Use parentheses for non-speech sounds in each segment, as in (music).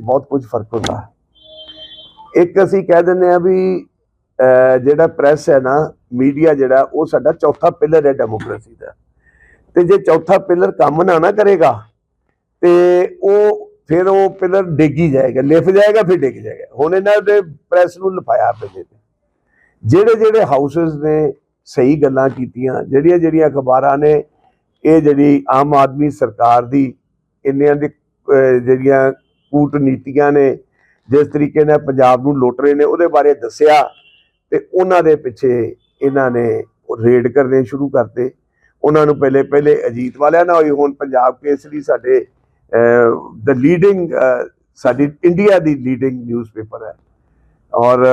ਬਹੁਤ ਕੁਝ ਫ਼ਰਕ ਹੁੰਦਾ ਇੱਕ ਅਸੀਂ ਕਹਿ ਦਿੰਦੇ ਆ ਵੀ ਜਿਹੜਾ ਪ੍ਰੈਸ ਹੈ ਨਾ, ਮੀਡੀਆ ਜਿਹੜਾ, ਉਹ ਸਾਡਾ ਚੌਥਾ ਪਿਲਰ ਹੈ ਡੈਮੋਕ੍ਰੇਸੀ ਦਾ। ਤੇ ਜੇ ਚੌਥਾ ਪਿਲਰ ਕੰਮ ਨਾ ਨਾ ਕਰੇਗਾ, ਤੇ ਉਹ ਫਿਰ ਉਹ ਪਿਲਰ ਡਿੱਗੀ ਜਾਏਗਾ। ਲਿਫ ਜਾਏਗਾ, ਫਿਰ ਡਿੱਗ ਜਾਏਗਾ। ਹੁਣ ਇਹਨਾਂ ਦੇ ਪ੍ਰੈਸ ਨੂੰ ਲਫਾਇਆ ਪਏ ਜਿਹੜੇ ਜਿਹੜੇ ਹਾਊਸਸ ਨੇ, ਸਹੀ ਗੱਲਾਂ ਕੀਤੀਆਂ, ਜਿਹੜੀਆਂ ਜਿਹੜੀਆਂ ਅਖਬਾਰਾਂ ਨੇ, ਇਹ ਜਿਹੜੀ ਆਮ ਆਦਮੀ ਸਰਕਾਰ ਦੀ, ਇੰਨਿਆਂ ਦੀ ਜਿਹੜੀਆਂ ਕੂਟਨੀਤੀਆਂ ਨੇ, ਜਿਸ ਤਰੀਕੇ ਨਾਲ ਪੰਜਾਬ ਨੂੰ ਲੁੱਟ ਰਹੇ ਨੇ, ਉਹਦੇ ਬਾਰੇ ਦੱਸਿਆ ਤੇ ਉਹਨਾਂ ਦੇ ਪਿੱਛੇ ਇਹਨਾਂ ਨੇ ਰੇਡ ਕਰਨੇ ਸ਼ੁਰੂ ਕਰਤੇ। ਉਹਨਾਂ ਨੂੰ ਪਹਿਲੇ ਪਹਿਲੇ ਅਜੀਤ ਵਾਲਿਆਂ ਨਾਲ ਹੋਈ, ਹੁਣ ਪੰਜਾਬ ਕੇਸਰੀ ਸਾਡੇ ਦ ਲੀਡਿੰਗ ਸਾਡੀ ਇੰਡੀਆ ਦੀ ਲੀਡਿੰਗ ਨਿਊਜ਼ਪੇਪਰ ਹੈ। ਔਰ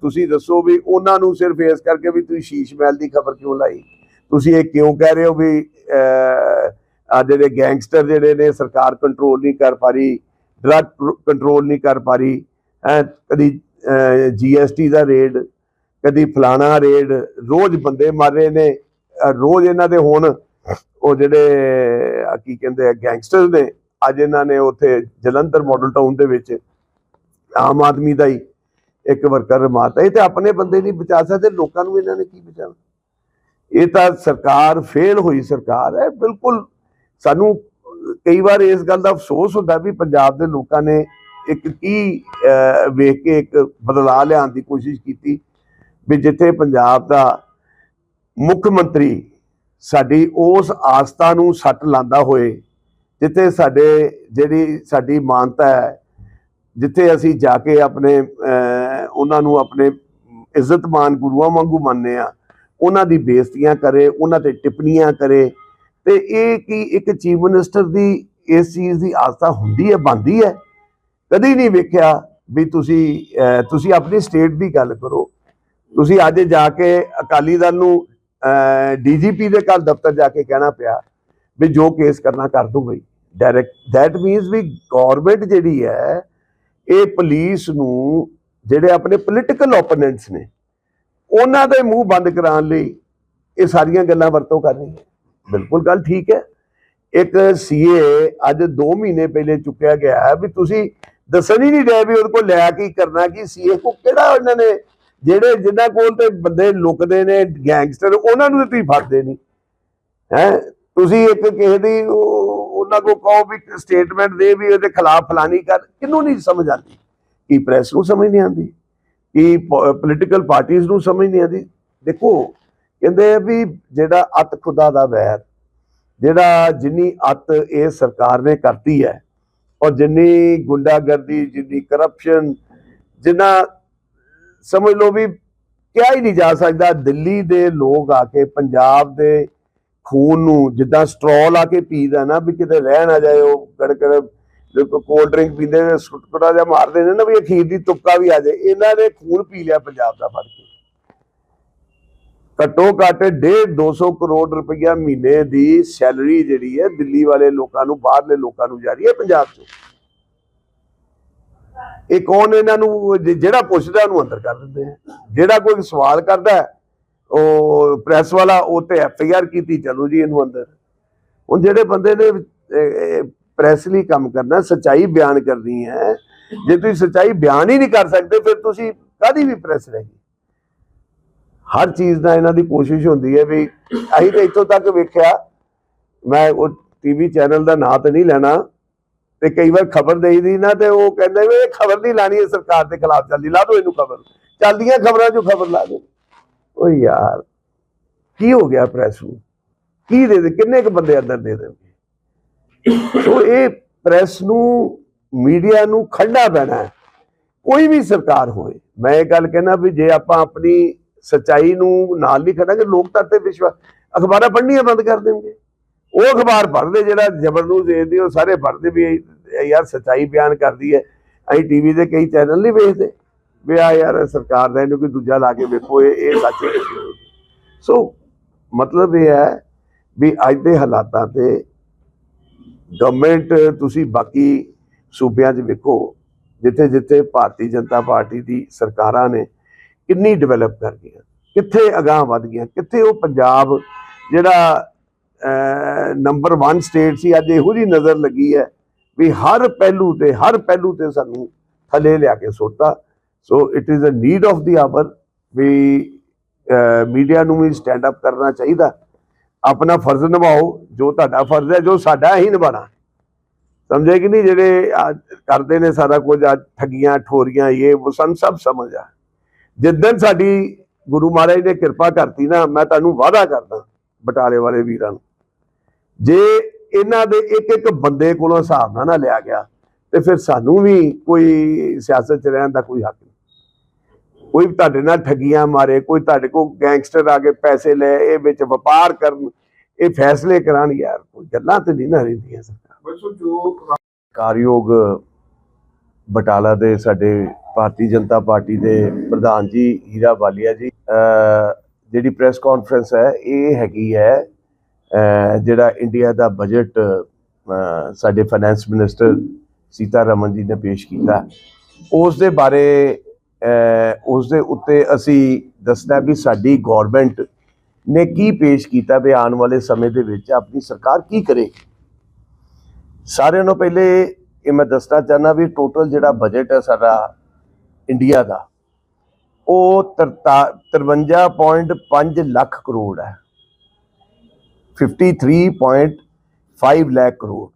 ਤੁਸੀਂ ਦੱਸੋ ਵੀ ਉਹਨਾਂ ਨੂੰ ਸਿਰਫ ਇਸ ਕਰਕੇ ਵੀ ਤੁਸੀਂ ਸ਼ੀਸ਼ ਮਹਿਲ ਦੀ ਖਬਰ ਕਿਉਂ ਲਾਈ? ਤੁਸੀਂ ਇਹ ਕਿਉਂ ਕਹਿ ਰਹੇ ਹੋ ਵੀ ਆ ਜਿਹੜੇ ਗੈਂਗਸਟਰ ਜਿਹੜੇ ਨੇ, ਸਰਕਾਰ ਕੰਟਰੋਲ ਨਹੀਂ ਕਰ ਪਾ ਰਹੀ ਡਰੱਗ ਕੰਟਰੋਲ ਨਹੀਂ ਕਰ ਪਾ ਰਹੀ। ਹੈ ਕਦੀ ਜੀਐਸਟੀ ਦਾ ਰੇਡ ਕਦੀ ਫਲਾਣਾ ਰੇਡ ਰੋਜ਼ ਬੰਦੇ ਮਰ ਰਹੇ ਨੇ। ਰੋਜ਼ ਇਹਨਾਂ ਦੇ ਹੁਣ ਉਹ ਜਿਹੜੇ ਕੀ ਕਹਿੰਦੇ ਆ ਗੈਂਗਸਟਰ ਨੇ, ਅੱਜ ਇਹਨਾਂ ਨੇ ਉੱਥੇ ਜਲੰਧਰ ਮਾਡਲ ਟਾਊਨ ਦੇ ਵਿੱਚ ਆਮ ਆਦਮੀ ਦਾ ਹੀ ਇੱਕ ਵਰਕਰ ਮਾਰਤਾ। ਇਹ ਤੇ ਆਪਣੇ ਬੰਦੇ ਨਹੀਂ ਬਚਾ ਸਕਦੇ, ਲੋਕਾਂ ਨੂੰ ਇਹਨਾਂ ਨੇ ਕੀ ਬਚਾਉਣਾ? ਇਹ ਤਾਂ ਸਰਕਾਰ ਫੇਲ ਹੋਈ ਸਰਕਾਰ ਹੈ। ਬਿਲਕੁਲ ਸਾਨੂੰ ਕਈ ਵਾਰ ਇਸ ਗੱਲ ਦਾ ਅਫਸੋਸ ਹੁੰਦਾ ਵੀ ਪੰਜਾਬ ਦੇ ਲੋਕਾਂ ਨੇ ਇੱਕ ਕੀ ਵੇਖ ਕੇ ਇੱਕ ਬਦਲਾਅ ਲਿਆਉਣ ਦੀ ਕੋਸ਼ਿਸ਼ ਕੀਤੀ ਵੀ ਜਿੱਥੇ ਪੰਜਾਬ ਦਾ ਮੁੱਖ ਮੰਤਰੀ ਸਾਡੀ ਉਸ ਆਸਥਾ ਨੂੰ ਸੱਟ ਲਾਂਦਾ ਹੋਏ, ਜਿੱਥੇ ਸਾਡੇ ਜਿਹੜੀ ਸਾਡੀ ਮਾਨਤਾ ਹੈ, ਜਿੱਥੇ ਅਸੀਂ ਜਾ ਕੇ ਆਪਣੇ ਉਹਨਾਂ ਨੂੰ ਆਪਣੇ ਇੱਜ਼ਤਮਾਨ ਗੁਰੂਆਂ ਵਾਂਗੂ ਮੰਨਦੇ ਆ ਉਹਨਾਂ ਦੀ ਬੇਇੱਜ਼ਤੀਆਂ ਕਰੇ, ਉਹਨਾਂ ਤੇ ਟਿੱਪਣੀਆਂ ਕਰੇ ਤੇ ਇਹ ਕੀ ਇੱਕ ਚੀਫ ਮਿਨਿਸਟਰ ਦੀ ਇਸ ਚੀਜ਼ ਦੀ ਆਸਥਾ ਹੁੰਦੀ ਹੈ ਬੰਦੀ ਹੈ? ਕਦੀ ਨਹੀਂ ਵੇਖਿਆ ਵੀ ਤੁਸੀਂ ਤੁਸੀਂ ਆਪਣੀ ਸਟੇਟ ਦੀ ਗੱਲ ਕਰੋ। ਤੁਸੀਂ ਅੱਜ ਜਾ ਕੇ ਅਕਾਲੀ ਦਲ ਨੂੰ ਡੀਜੀਪੀ ਦੇ ਘਰ ਦਫ਼ਤਰ ਜਾ ਕੇ ਕਹਿਣਾ ਪਿਆ ਵੀ ਜੋ ਕੇਸ ਕਰਨਾ ਕਰ ਦੂੰਗਾ ਡਾਇਰੈਕਟ ਦੈਟ ਮੀਨਸ ਵੀ ਗਵਰਨਮੈਂਟ ਜਿਹੜੀ ਹੈ, ਇਹ ਪੁਲਿਸ ਨੂੰ ਜਿਹੜੇ ਆਪਣੇ ਪੋਲੀਟੀਕਲ ਓਪੋਨੈਂਟਸ ਨੇ, ਉਹਨਾਂ ਦੇ ਮੂੰਹ ਬੰਦ ਕਰਾਉਣ ਲਈ ਇਹ ਸਾਰੀਆਂ ਗੱਲਾਂ ਵਰਤੋਂ ਕਰ ਰਹੀ ਹੈ। ਬਿਲਕੁਲ ਗੱਲ ਠੀਕ ਹੈ। ਇੱਕ ਸੀਏ ਅੱਜ 2 ਮਹੀਨੇ ਪਹਿਲੇ ਚੁੱਕਿਆ ਗਿਆ ਹੈ ਵੀ ਤੁਸੀਂ ਦੱਸਣ ਹੀ ਨਹੀਂ ਰਹੇ ਵੀ ਉਹਦੇ ਕੋਲ ਲੈ ਕੀ ਕਰਨਾ, ਕੀ ਸੀਏ ਕੋ ਕਿਹੜਾ ਉਹਨਾਂ ਨੇ ਜਿਹੜੇ ਜਿਨ੍ਹਾਂ ਕੋਲ ਤੇ ਬੰਦੇ ਲੁਕਦੇ ਨੇ ਗੈਂਗਸਟਰ ਉਹਨਾਂ ਨੂੰ ਤੁਸੀਂ ਫੜਦੇ ਨਹੀਂ। ਹੈ? ਤੁਸੀਂ ਇੱਕ ਕਿਸੇ ਦੀ ਉਹ- ਉਹਨਾਂ ਕੋ ਕਹੋ ਵੀ ਸਟੇਟਮੈਂਟ ਦੇ ਵੀ ਉਹਦੇ ਖਿਲਾਫ ਫਲਾਨੀ ਕਰ, ਕਿਹਨੂੰ ਨਹੀਂ ਸਮਝ ਆਉਂਦੀ? ਕੀ ਪ੍ਰੈਸ ਨੂੰ ਸਮਝ ਨਹੀਂ ਆਉਂਦੀ? ਕੀ ਪੋਲੀਟੀਕਲ ਪਾਰਟੀਆਂ ਨੂੰ ਸਮਝ ਨਹੀਂ ਆਉਂਦੀ? ਦੇਖੋ ਕਹਿੰਦੇ ਵੀ ਜਿਹੜਾ ਅਤ ਖੁਦਾ ਦਾ ਵੈਰ, ਜਿਹੜਾ ਜਿੰਨੀ ਅਤ ਇਹ ਸਰਕਾਰ ਨੇ ਕਰਤੀ ਹੈ, ਔਰ ਜਿੰਨੀ ਗੁੰਡਾਗਰਦੀ, ਜਿੰਨੀ ਕਰਪਸ਼ਨ ਜਿੰਨਾ ਸਮਝ ਲਓ ਵੀ ਕਿਹਾ ਹੀ ਨਹੀਂ ਜਾ ਸਕਦਾ, ਦਿੱਲੀ ਦੇ ਲੋਕ ਆ ਕੇ, ਪੰਜਾਬ ਦੇ ਖੂਨ ਨੂੰ ਜਿੱਦਾਂ ਸਟ੍ਰੋਲ ਆ ਕੇ ਪੀਦਾ ਨਾ, ਵੀ ਕਿਤੇ ਰਹਿ ਨਾ ਜਾਏ ਉਹ ਕੜਕੜ ਕੋਲਡ ਡਰਿੰਕ ਪੀਂਦੇ ਨੇ ਸੁਟਕੜਾ ਜਿਹਾ ਮਾਰਦੇ ਨੇ ਨਾ, ਵੀ ਅਖੀਰ ਦੀ ਤੁਪਕਾ ਵੀ ਆ ਜਾਏ, ਇਹਨਾਂ ਨੇ ਖੂਨ ਪੀ ਲਿਆ ਪੰਜਾਬ ਦਾ ਫੜ ਕੇ। ਘੱਟੋ ਘੱਟ 1.5 200 ਕਰੋੜ ਰੁਪਈਆ ਮਹੀਨੇ ਦੀ ਸੈਲਰੀ ਜਿਹੜੀ ਹੈ ਦਿੱਲੀ ਵਾਲੇ ਲੋਕਾਂ ਨੂੰ, ਬਾਹਰਲੇ ਲੋਕਾਂ ਨੂੰ ਜਾ ਰਹੀ ਹੈ ਪੰਜਾਬ ਚ ਇਹ ਕੌਣ ਇਹਨਾਂ ਨੂੰ ਜਿਹੜਾ ਪੁੱਛਦਾ ਉਹਨੂੰ ਅੰਦਰ ਕਰ ਦਿੰਦੇ ਆ। ਜਿਹੜਾ ਕੋਈ ਸਵਾਲ ਕਰਦਾ ਉਹ ਪ੍ਰੈਸ ਵਾਲਾ, ਉਹ ਤੇ ਐਫ ਆਈ ਆਰ ਕੀਤੀ, ਚਲੋ ਜੀ ਇਹਨੂੰ ਅੰਦਰ। ਹੁਣ ਜਿਹੜੇ ਬੰਦੇ ਨੇ ਪ੍ਰੈਸ ਲਈ ਕੰਮ ਕਰਨਾ, ਸਚਾਈ ਬਿਆਨ ਕਰਨੀ ਹੈ। ਜੇ ਤੁਸੀਂ ਸਚਾਈ ਬਿਆਨ ਹੀ ਨਹੀਂ ਕਰ ਸਕਦੇ, ਫਿਰ ਤੁਸੀਂ ਕਾਦੀ ਵੀ ਪ੍ਰੈਸ ਰਹੀ? ਹਰ ਚੀਜ਼ ਦਾ ਇਹਨਾਂ ਦੀ ਕੋਸ਼ਿਸ਼ ਹੁੰਦੀ ਹੈ ਵੀ ਅਸੀਂ ਤਾਂ ਇੱਥੋਂ ਤੱਕ ਵੇਖਿਆ, ਮੈਂ ਉਹ ਟੀਵੀ ਚੈਨਲ ਦਾ ਨਾਂ ਤੇ ਨਹੀਂ ਲੈਣਾ ਤੇ ਕਈ ਵਾਰ ਖਬਰ ਦੇਈਦੀ ਨਾ ਤੇ ਉਹ ਕਹਿੰਦੇ ਵੀ ਇਹ ਖਬਰ ਨਹੀਂ ਲਾਣੀ ਹੈ ਸਰਕਾਰ ਦੇ ਖਿਲਾਫ ਚੱਲਦੀ, ਲਾ ਦਿਓ ਇਹਨੂੰ ਖਬਰ। ਚੱਲਦੀਆਂ ਖਬਰਾਂ 'ਚੋਂ ਖਬਰ ਲਾ ਦਿਓ। ਓ ਯਾਰ, ਕੀ ਹੋ ਗਿਆ ਪ੍ਰੈਸ ਨੂੰ? ਕੀ ਦੇ ਦੇ, ਕਿੰਨੇ ਕੁ ਬੰਦੇ ਅੰਦਰ ਦੇ ਦੇਣਗੇ? ਸੋ ਇਹ ਪ੍ਰੈਸ ਨੂੰ ਮੀਡੀਆ ਨੂੰ ਖੰਡਾ ਪੈਣਾ ਕੋਈ ਵੀ ਸਰਕਾਰ ਹੋਏ, ਮੈਂ ਇਹ ਗੱਲ ਕਹਿਣਾ ਵੀ ਜੇ ਆਪਾਂ ਆਪਣੀ ਸਚਾਈ ਨੂੰ ਨਾਲ ਨਹੀਂ ਖੜਾਂਗੇ ਲੋਕਤੰਤਰ ਤੇ ਵਿਸ਼ਵਾਸ, ਅਖਬਾਰਾਂ ਪੜ੍ਹਨੀਆਂ ਬੰਦ ਕਰ ਦੇਣਗੇ। ਉਹ ਅਖਬਾਰ ਪੜ੍ਹਦੇ, ਜਿਹੜਾ ਜ਼ਬਰ ਨੂੰ ਦੇਖਦੇ ਉਹ ਸਾਰੇ ਪੜ੍ਹਦੇ ਵੀ ਇਹ ਯਾਰ ਸਚਾਈ ਬਿਆਨ ਕਰਦੀ ਹੈ। ਅਸੀਂ ਟੀਵੀ ਦੇ ਕਈ ਚੈਨਲ ਨਹੀਂ ਵੇਖਦੇ। ਵੀ ਆ ਯਾਰ ਸਰਕਾਰ ਦਾ ਇਹਨੂੰ ਕੋਈ ਦੂਜਾ ਲਾ ਕੇ ਵੇਖੋ, ਇਹ ਇਹ ਸੱਚ ਸੋ ਮਤਲਬ ਇਹ ਹੈ ਵੀ ਅੱਜ ਦੇ ਹਾਲਾਤਾਂ ਤੇ ਗਵਰਨਮੈਂਟ ਤੁਸੀਂ ਬਾਕੀ ਸੂਬਿਆਂ 'ਚ ਵੇਖੋ ਜਿੱਥੇ ਜਿੱਥੇ ਭਾਰਤੀ ਜਨਤਾ ਪਾਰਟੀ ਦੀ ਸਰਕਾਰਾਂ ਨੇ ਕਿੰਨੀ ਡਿਵੈਲਪ ਕਰ ਗਈਆਂ ਕਿੱਥੇ ਅਗਾਹ ਵੱਧ ਗਈਆਂ ਕਿੱਥੇ ਉਹ ਪੰਜਾਬ ਜਿਹੜਾ ਨੰਬਰ 1 ਸਟੇਟ ਸੀ, ਅੱਜ ਇਹੋ ਜੀ ਨਜ਼ਰ ਲੱਗੀ ਹੈ ਵੀ ਹਰ ਪਹਿਲੂ ਤੇ, ਹਰ ਪਹਿਲੂ ਤੇ ਸਾਨੂੰ ਥੱਲੇ ਲਿਆ ਕੇ ਸੁੱਟਤਾ। So it is a need of the hour we media ਨੂੰ ਵੀ ਸਟੈਂਡ ਅਪ ਕਰਨਾ ਚਾਹੀਦਾ। ਆਪਣਾ ਫਰਜ਼ ਨਿਭਾਓ, ਜੋ ਤੁਹਾਡਾ ਫਰਜ਼ ਹੈ, ਜੋ ਸਾਡਾ ਹੀ ਨਿਭਾਣਾ ਸਮਝੇ ਕਿ ਨਹੀਂ? ਜਿਹੜੇ ਕਰਦੇ ਨੇ ਸਾਰਾ ਕੁਝ ਅੱਜ ਠੱਗੀਆਂ, ਠੋਰੀਆਂ, ਇਹ, ਉਹ ਸਾਨੂੰ ਸਭ ਸਮਝ ਆ। ਜਿੱਦਣ ਸਾਡੀ ਗੁਰੂ ਮਹਾਰਾਜ ਨੇ ਕਿਰਪਾ ਕਰਤੀ ਨਾ ਮੈਂ ਤੁਹਾਨੂੰ ਵਾਅਦਾ ਕਰਦਾ ਬਟਾਲੇ ਵਾਲੇ ਵੀਰਾਂ ਨੂੰ। ਜੇ ਇਹਨਾਂ ਦੇ ਇੱਕ ਇੱਕ ਬੰਦੇ ਕੋਲੋਂ ਹਿਸਾਬ ਨਾ ਨਾ ਲਿਆ ਗਿਆ ਤੇ ਫਿਰ ਸਾਨੂੰ ਵੀ ਕੋਈ ਸਿਆਸਤ ਚ ਰਹਿਣ ਦਾ ਕੋਈ ਹੱਕ ਨਹੀਂ। ਕੋਈ ਤੁਹਾਡੇ ਨਾਲ ਠੱਗੀਆਂ ਮਾਰੇ ਕੋਈ ਤੁਹਾਡੇ ਕੋਲ ਗੈਂਗਸਟਰ ਆ ਕੇ ਪੈਸੇ ਲੈ ਇਹ ਵਿੱਚ ਵਪਾਰ ਕਰਨ ਇਹ ਫੈਸਲੇ ਕਰਾਣ ਯਾਰ ਕੋਈ ਗੱਲਾਂ ਤੇ ਨਹੀਂ ਨਾ ਰਹਿੰਦੀਆਂ ਸਰਕਾਰ। ਬਸੋ ਜੋ ਕਾਰਯੋਗ ਬਟਾਲਾ ਦੇ ਸਾਡੇ ਭਾਰਤੀ ਜਨਤਾ ਪਾਰਟੀ ਦੇ ਪ੍ਰਧਾਨ ਜੀ, ਹੀਰਾ ਵਾਲੀਆ ਜੀ ਜਿਹੜੀ ਪ੍ਰੈਸ ਕਾਨਫਰੰਸ ਹੈ, ਇਹ ਹੈਗੀ ਹੈ ਜਿਹੜਾ ਇੰਡੀਆ ਦਾ ਬਜਟ ਸਾਡੇ ਫਾਈਨੈਂਸ ਮਿਨਿਸਟਰ ਸੀਤਾ ਰਮਨ ਜੀ ਨੇ ਪੇਸ਼ ਕੀਤਾ। ਉਸ ਦੇ ਬਾਰੇ, ਅਹ, ਉਸ ਦੇ ਉੱਤੇ ਅਸੀਂ ਦੱਸਣਾ ਵੀ ਸਾਡੀ ਗਵਰਨਮੈਂਟ ਨੇ ਕੀ ਪੇਸ਼ ਕੀਤਾ ਵੀ ਆਉਣ ਵਾਲੇ ਸਮੇਂ ਦੇ ਵਿੱਚ ਆਪਣੀ ਸਰਕਾਰ ਕੀ ਕਰੇਗੀ ਸਾਰਿਆਂ ਨੂੰ ਪਹਿਲੇ ਇਹ ਮੈਂ ਦੱਸਣਾ ਚਾਹਨਾ ਵੀ ਟੋਟਲ ਜਿਹੜਾ ਬਜਟ ਹੈ ਸਾਡਾ ਇੰਡੀਆ ਦਾ, ਉਹ 53.5 ਲੱਖ ਕਰੋੜ ਹੈ। 53.5 ਲੱਖ ਕਰੋੜ।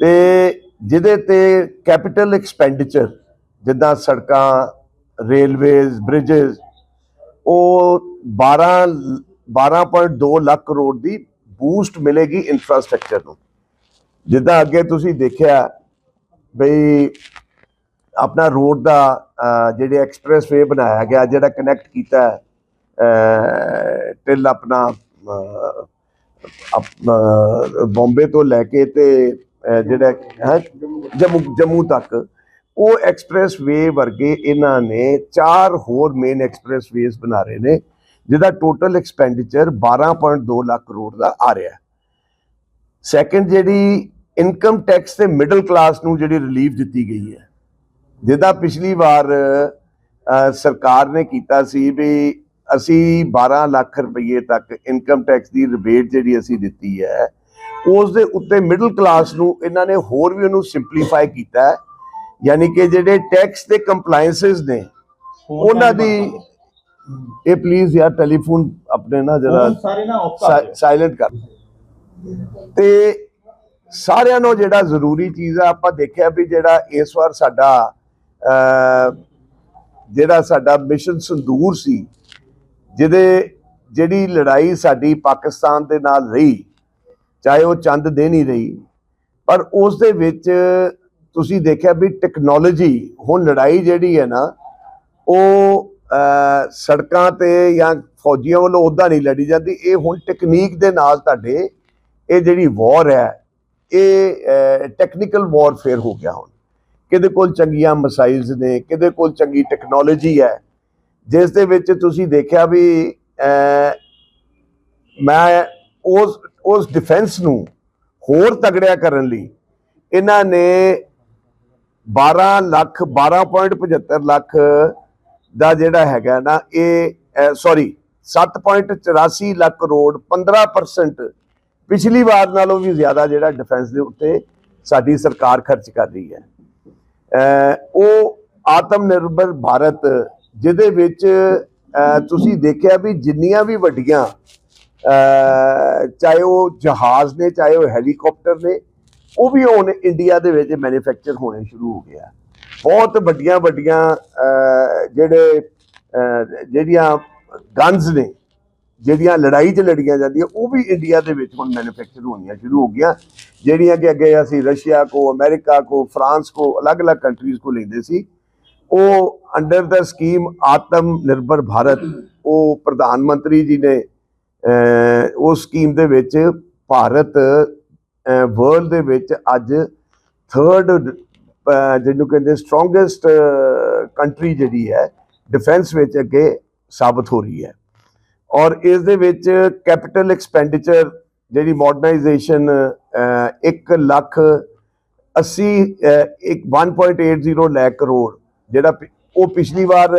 ਤੇ ਜਿਹਦੇ ਤੇ ਕੈਪੀਟਲ ਐਕਸਪੈਂਡੀਚਰ ਜਿੱਦਾਂ ਸੜਕਾਂ ਰੇਲਵੇਜ਼ ਬ੍ਰਿਜਸ ਉਹ 12 12.2 ਲੱਖ ਕਰੋੜ ਦੀ ਬੂਸਟ ਮਿਲੇਗੀ ਇਨਫਰਾਸਟ੍ਰਕਚਰ ਨੂੰ। ਜਿੱਦਾਂ ਅੱਗੇ ਤੁਸੀਂ ਦੇਖਿਆ, ਬਈ ਆਪਣਾ ਰੋਡ ਦਾ ਅਹ, ਜਿਹੜੇ ਐਕਸਪ੍ਰੈਸਵੇ ਬਣਾਇਆ ਗਿਆ ਜਿਹੜਾ ਕਨੈਕਟ ਕੀਤਾ ਹੈ ਟਿਲ ਆਪਣਾ ਅਹ, ਬੰਬੇ ਤੋਂ ਲੈ ਕੇ ਤੇ ਜਿਹੜਾ ਹੈ ਜੰਮੂ ਜੰਮੂ ਤੱਕ ਉਹ ਐਕਸਪ੍ਰੈਸਵੇ ਵਰਗੇ ਇਹਨਾਂ ਨੇ ਚਾਰ ਹੋਰ ਮੇਨ ਐਕਸਪ੍ਰੈਸਵੇਜ਼ ਬਣਾ ਰਹੇ ਨੇ ਜਿਹਦਾ ਟੋਟਲ ਐਕਸਪੈਂਡੀਚਰ 12.2 ਲੱਖ ਕਰੋੜ ਦਾ ਆ ਰਿਹਾ ਹੈ। ਸੈਕੰਡ ਜਿਹੜੀ ਇਨਕਮ ਟੈਕਸ ਤੇ ਮਿਡਲ ਕਲਾਸ ਨੂੰ ਜਿਹੜੀ ਰਿਲੀਫ ਦਿੱਤੀ ਗਈ ਹੈ ਜਿਹਦਾ ਪਿਛਲੀ ਵਾਰ ਸਰਕਾਰ ਨੇ ਕੀਤਾ ਸੀ ਵੀ ਅਸੀਂ 12 ਲੱਖ ਰੁਪਏ ਤੱਕ ਇਨਕਮ ਟੈਕਸ ਦੀ ਰਿਬੇਟ ਜਿਹੜੀ ਅਸੀਂ ਦਿੱਤੀ ਹੈ ਉਸ ਦੇ ਉੱਤੇ ਮਿਡਲ ਕਲਾਸ ਨੂੰ ਇਹਨਾਂ ਨੇ ਹੋਰ ਵੀ ਉਹਨੂੰ ਸਿੰਪਲੀਫਾਈ ਕੀਤਾ ਹੈ। ਯਾਨੀ ਕਿ ਜਿਹੜੇ ਟੈਕਸ ਤੇ ਕੰਪਲਾਈਂਸਸ ਨੇ ਉਹਨਾਂ ਦੀ ਇਹ ਪਲੀਜ਼ ਯਾਰ ਟੈਲੀਫੋਨ ਆਪਣੇ ਨਾ ਜਰਾ ਸਾਇਲੈਂਟ ਕਰ ਤੇ ਸਾਰਿਆਂ ਨੂੰ ਜਿਹੜਾ ਜ਼ਰੂਰੀ ਚੀਜ਼ ਆ ਆਪਾਂ ਦੇਖਿਆ ਵੀ ਜਿਹੜਾ ਇਸ ਵਾਰ ਸਾਡਾ ਜਿਹੜਾ ਸਾਡਾ ਮਿਸ਼ਨ ਸੰਦੂਰ ਸੀ, ਜਿਹਦੇ ਜਿਹੜੀ ਲੜਾਈ ਸਾਡੀ ਪਾਕਿਸਤਾਨ ਦੇ ਨਾਲ ਰਹੀ, ਚਾਹੇ ਉਹ ਚੰਦ ਦੇ ਨਹੀਂ ਰਹੀ, ਪਰ ਉਸ ਦੇ ਵਿੱਚ ਤੁਸੀਂ ਦੇਖਿਆ ਵੀ ਟੈਕਨੋਲੋਜੀ ਹੁਣ ਲੜਾਈ ਜਿਹੜੀ ਹੈ ਨਾ, ਉਹ ਸੜਕਾਂ ਤੇ ਜਾਂ ਫੌਜੀਆਂ ਵੱਲੋਂ ਉਦਾਂ ਨਹੀਂ ਲੜੀ ਜਾਂਦੀ, ਇਹ ਹੁਣ ਟੈਕਨੀਕ ਦੇ ਨਾਲ ਤੁਹਾਡੇ ਇਹ ਜਿਹੜੀ ਵਾਰ ਹੈ, ਇਹ ਟੈਕਨੀਕਲ ਵਾਰਫੇਅਰ ਹੋ ਗਿਆ ਹੁਣ। ਕਿਹਦੇ ਕੋਲ ਚੰਗੀਆਂ ਮਸਾਈਲਸ ਨੇ, ਕਿਹਦੇ ਕੋਲ ਚੰਗੀ ਟੈਕਨੋਲੋਜੀ ਹੈ, ਜਿਸ ਦੇ ਵਿੱਚ ਤੁਸੀਂ ਦੇਖਿਆ ਵੀ ਮੈਂ ਉਸ ਉਸ ਡਿਫੈਂਸ ਨੂੰ ਹੋਰ ਤਗੜਿਆ ਕਰਨ ਲਈ ਇਹਨਾਂ ਨੇ 12 ਲੱਖ 12.75 ਲੱਖ ਦਾ ਜਿਹੜਾ ਹੈਗਾ ਨਾ, ਇਹ ਸੌਰੀ 7.84 ਲੱਖ ਕਰੋੜ 15% ਪਿਛਲੀ ਵਾਰ ਨਾਲੋਂ ਵੀ ਜ਼ਿਆਦਾ ਜਿਹੜਾ ਡਿਫੈਂਸ ਦੇ ਉੱਤੇ ਸਾਡੀ ਸਰਕਾਰ ਖਰਚ ਕਰ ਰਹੀ ਹੈ। ਉਹ ਆਤਮ ਨਿਰਭਰ ਭਾਰਤ, ਜਿਹਦੇ ਵਿੱਚ ਤੁਸੀਂ ਦੇਖਿਆ ਵੀ ਜਿੰਨੀਆਂ ਵੀ ਵੱਡੀਆਂ ਚਾਹੇ ਉਹ ਜਹਾਜ਼ ਨੇ, ਚਾਹੇ ਉਹ ਹੈਲੀਕਾਪਟਰ ਨੇ, ਉਹ ਵੀ ਹੁਣ ਇੰਡੀਆ ਦੇ ਵਿੱਚ ਮੈਨੂਫੈਕਚਰ ਹੋਣੇ ਸ਼ੁਰੂ ਹੋ ਗਿਆ ਬਹੁਤ ਵੱਡੀਆਂ ਵੱਡੀਆਂ ਜਿਹੜੇ ਜਿਹੜੀਆਂ ਗਨਸ ਨੇ ਜਿਹੜੀਆਂ ਲੜਾਈ 'ਚ ਲੜੀਆਂ ਜਾਂਦੀਆਂ, ਉਹ ਵੀ ਇੰਡੀਆ ਦੇ ਵਿੱਚ ਹੁਣ ਮੈਨੂਫੈਕਚਰ ਹੋਣੀਆਂ ਸ਼ੁਰੂ ਹੋ ਗਈਆਂ। ਜਿਹੜੀਆਂ ਕਿ ਅੱਗੇ ਅਸੀਂ ਰਸ਼ੀਆ ਕੋ ਅਮਰੀਕਾ ਕੋ ਫਰਾਂਸ ਕੋ, ਅਲੱਗ-ਅਲੱਗ ਕੰਟਰੀਜ਼ ਕੋ ਲੈਂਦੇ ਸੀ। ਉਹ ਅੰਡਰ ਦਾ ਸਕੀਮ ਆਤਮ ਨਿਰਭਰ ਭਾਰਤ, ਉਹ ਪ੍ਰਧਾਨ ਮੰਤਰੀ ਜੀ ਨੇ ਉਸ ਸਕੀਮ ਦੇ ਵਿੱਚ ਭਾਰਤ ਵਰਲਡ ਦੇ ਵਿੱਚ ਅੱਜ ਥਰਡ ਜਿਹਨੂੰ ਕਹਿੰਦੇ ਸਟਰੋਂਗੈਸਟ ਕੰਟਰੀ ਜਿਹੜੀ ਹੈ ਡਿਫੈਂਸ ਵਿੱਚ ਅੱਗੇ ਸਾਬਤ ਹੋ ਰਹੀ ਹੈ। ਔਰ ਇਸ ਦੇ ਵਿੱਚ ਕੈਪੀਟਲ ਐਕਸਪੈਂਡੀਚਰ ਜਿਹੜੀ ਮਾਡਰਨਾਈਜੇਸ਼ਨ 1 ਲੱਖ 80 ਅਹ, ਇੱਕ 1.80 ਲੱਖ ਕਰੋੜ ਜਿਹੜਾ ਪਿ- ਉਹ ਪਿਛਲੀ ਵਾਰ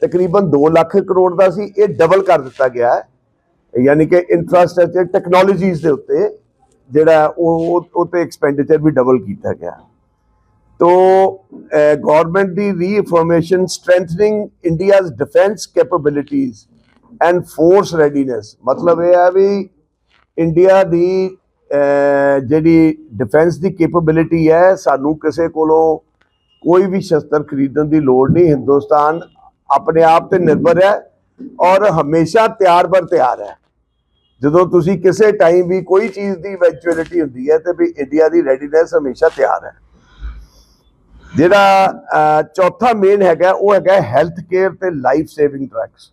ਤਕਰੀਬਨ 2 ਲੱਖ ਕਰੋੜ ਦਾ ਸੀ ਇਹ ਡਬਲ ਕਰ ਦਿੱਤਾ ਗਿਆ ਹੈ। ਯਾਨੀ ਕਿ ਇਨਫਰਾਸਟ੍ਰਕਚਰ ਟੈਕਨੋਲੋਜੀਜ਼ ਦੇ ਉੱਤੇ ਜਿਹੜਾ ਉਹ ਉਹ- ਉਹ ਤੇ ਐਕਸਪੈਂਡੀਚਰ ਵੀ ਡਬਲ ਕੀਤਾ ਗਿਆ ਤੋ government the reformation strengthening India's defence capabilities and force readiness ਮਤਲਬ ਇਹ ਹੈ ਵੀ ਇੰਡੀਆ ਦੀ ਜਿਹੜੀ ਡਿਫੈਂਸ ਦੀ ਕੈਪੇਬਿਲਿਟੀ ਹੈ, ਸਾਨੂੰ ਕਿਸੇ ਕੋਲੋਂ ਕੋਈ ਵੀ ਸ਼ਸਤਰ ਖਰੀਦਣ ਦੀ ਲੋੜ ਨਹੀਂ। ਹਿੰਦੁਸਤਾਨ ਆਪਣੇ ਆਪ ਤੇ ਨਿਰਭਰ ਹੈ ਔਰ ਹਮੇਸ਼ਾ ਤਿਆਰ ਬਰ ਤਿਆਰ ਹੈ। ਜਦੋਂ ਤੁਸੀਂ ਕਿਸੇ ਟਾਈਮ ਵੀ ਕੋਈ ਚੀਜ਼ ਦੀ ਇਵੈਂਚੁਅਲਿਟੀ ਹੁੰਦੀ ਹੈ, ਤੇ ਵੀ ਇੰਡੀਆ ਦੀ ਰੈਡੀਨੈਸ ਹਮੇਸ਼ਾ ਤਿਆਰ ਹੈ। ਜਿਹੜਾ ਚੌਥਾ ਮੇਨ ਹੈਗਾ, ਉਹ ਹੈਗਾ ਹੈਲਥ ਕੇਅਰ ਤੇ ਲਾਈਫ ਸੇਵਿੰਗ ਡਰੱਗਸ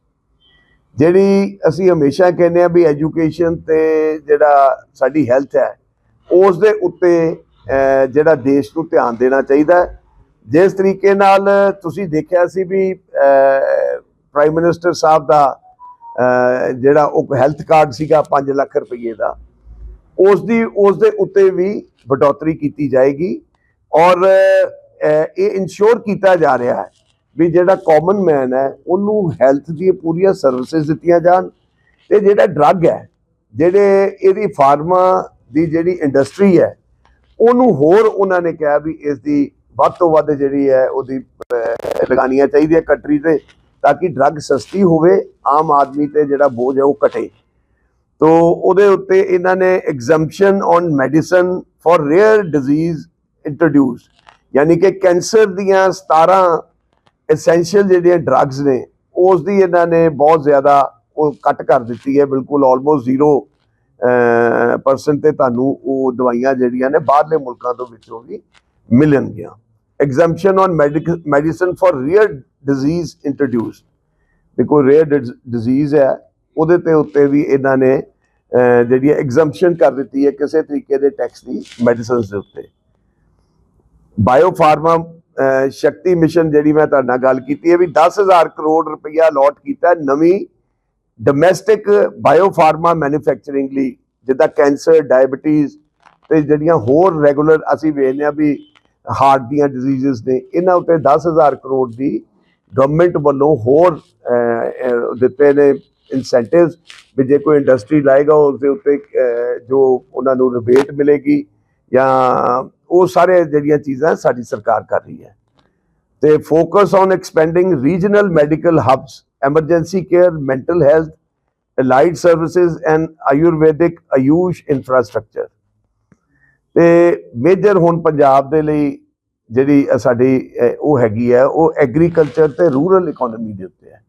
ਜਿਹੜੀ ਅਸੀਂ ਹਮੇਸ਼ਾ ਕਹਿੰਦੇ ਆ ਵੀ ਐਜੂਕੇਸ਼ਨ ਤੇ ਜਿਹੜਾ ਸਾਡੀ ਹੈਲਥ ਹੈ ਉਸ ਦੇ ਉੱਤੇ ਜਿਹੜਾ ਦੇਸ਼ ਨੂੰ ਧਿਆਨ ਦੇਣਾ ਚਾਹੀਦਾ ਜਿਸ ਤਰੀਕੇ ਨਾਲ ਤੁਸੀਂ ਦੇਖਿਆ ਸੀ ਵੀ ਪ੍ਰਾਈਮ ਮਿਨਿਸਟਰ ਸਾਹਿਬ ਦਾ ਜਿਹੜਾ ਉਹ ਹੈਲਥ ਕਾਰਡ ਸੀਗਾ 5 ਲੱਖ ਰੁਪਏ ਦਾ ਉਸ ਦੀ ਉਸ ਦੇ ਉੱਤੇ ਵੀ ਵਡੋਤਰੀ ਕੀਤੀ ਜਾਏਗੀ। ਔਰ ਇਹ ਇਨਸ਼ੋਰ ਕੀਤਾ ਜਾ ਰਿਹਾ ਹੈ ਵੀ ਜਿਹੜਾ ਕਾਮਨ ਮੈਨ ਹੈ, ਉਹਨੂੰ ਹੈਲਥ ਦੀ ਪੂਰੀਆਂ ਸਰਵਿਸਿਜ਼ ਦਿੱਤੀਆਂ ਜਾਣ ਤੇ ਜਿਹੜਾ ਡਰੱਗ ਹੈ, ਜਿਹੜੇ ਇਹਦੀ ਫਾਰਮਾ ਦੀ ਜਿਹੜੀ ਇੰਡਸਟਰੀ ਹੈ, ਉਹਨੂੰ ਹੋਰ ਉਹਨਾਂ ਨੇ ਕਿਹਾ ਵੀ ਇਸ ਦੀ ਵੱਧ ਤੋਂ ਵੱਧ ਜਿਹੜੀ ਹੈ ਉਹਦੀ ਲਗਾਨੀਆਂ ਲਗਾਉਣੀਆਂ ਚਾਹੀਦੀਆਂ ਕੰਟਰੀ ਤੇ ਤਾਂ ਕਿ ਡਰੱਗ ਸਸਤੀ ਹੋਵੇ, ਆਮ ਆਦਮੀ ਤੇ ਜਿਹੜਾ ਬੋਝ ਹੈ ਉਹ ਘਟੇ। ਤੋ ਉਹਦੇ ਉੱਤੇ ਇਹਨਾਂ ਨੇ exemption on medicine for rare disease introduce ਯਾਨੀ ਕਿ ਕੈਂਸਰ ਦੀਆਂ 17 ਐਸੈਂਸ਼ੀਅਲ ਜਿਹੜੀਆਂ ਡਰੱਗਸ ਨੇ ਉਸ ਦੀ ਇਹਨਾਂ ਨੇ ਬਹੁਤ ਜ਼ਿਆਦਾ ਉਹ ਕੱਟ ਕਰ ਦਿੱਤੀ ਹੈ, ਬਿਲਕੁਲ ਆਲਮੋਸਟ ਜ਼ੀਰੋ ਪਰਸੈਂਟ ਤੇ ਤੁਹਾਨੂੰ ਉਹ ਦਵਾਈਆਂ ਜਿਹੜੀਆਂ ਨੇ ਬਾਹਰਲੇ ਮੁਲਕਾਂ ਤੋਂ ਵਿੱਚੋਂ ਵੀ ਮਿਲਣਗੀਆਂ। Exemption on medicine for rare disease introduce ਦੇਖੋ ਰੇਅਰ ਡਿਜ਼ੀਜ਼ ਹੈ, ਉਹਦੇ ਤੇ ਉੱਤੇ ਵੀ ਇਹਨਾਂ ਨੇ ਜਿਹੜੀ ਐਗਜ਼ੈਂਪਸ਼ਨ ਕਰ ਦਿੱਤੀ ਹੈ ਕਿਸੇ ਤਰੀਕੇ ਦੇ ਟੈਕਸ ਦੀ ਮੈਡੀਸਨਸ ਦੇ ਉੱਤੇ। ਬਾਇਓਫਾਰਮਾ ਸ਼ਕਤੀ ਮਿਸ਼ਨ ਜਿਹੜੀ ਮੈਂ ਤੁਹਾਡੇ ਨਾਲ ਗੱਲ ਕੀਤੀ ਹੈ ਵੀ 10000 ਕਰੋੜ ਰੁਪਈਆ ਅਲਾਟ ਕੀਤਾ ਨਵੀਂ ਡੋਮੈਸਟਿਕ ਬਾਇਓਫਾਰਮਾ ਮੈਨੂਫੈਕਚਰਿੰਗ ਲਈ, ਜਿੱਦਾਂ ਕੈਂਸਰ ਡਾਇਬੀਟੀਜ਼ ਤੇ ਜਿਹੜੀਆਂ ਹੋਰ ਰੈਗੂਲਰ ਅਸੀਂ ਵੇਖਦੇ ਆ ਵੀ ਹਾਰਟ ਦੀਆਂ ਡਿਜ਼ੀਜ਼ਸ ਨੇ, ਇਹਨਾਂ ਉੱਤੇ 10000 ਕਰੋੜ ਦੀ ਗਵਰਨਮੈਂਟ ਵੱਲੋਂ ਹੋਰ ਦਿੱਤੇ ਨੇ ਇਨਸੈਂਟਿਵਸ ਵੀ ਜੇ ਕੋਈ ਇੰਡਸਟਰੀ ਲਾਏਗਾ ਉਸ ਦੇ ਉੱਤੇ ਜੋ ਉਹਨਾਂ ਨੂੰ ਰਿਬੇਟ ਮਿਲੇਗੀ ਜਾਂ ਉਹ ਸਾਰੇ ਜਿਹੜੀਆਂ ਚੀਜ਼ਾਂ ਸਾਡੀ ਸਰਕਾਰ ਕਰ ਰਹੀ ਹੈ। ਤੇ focus on expanding regional medical hubs emergency care mental health allied services and ayurvedic AYUSH infrastructure ਤੇ ਮੇਜਰ ਹੁਣ ਪੰਜਾਬ ਦੇ ਲਈ ਜਿਹੜੀ ਸਾਡੀ ਉਹ ਹੈਗੀ ਹੈ, ਉਹ ਐਗਰੀਕਲਚਰ ਤੇ ਰੂਰਲ ਇਕਨੋਮੀ ਦੇ ਉੱਤੇ ਹੈ।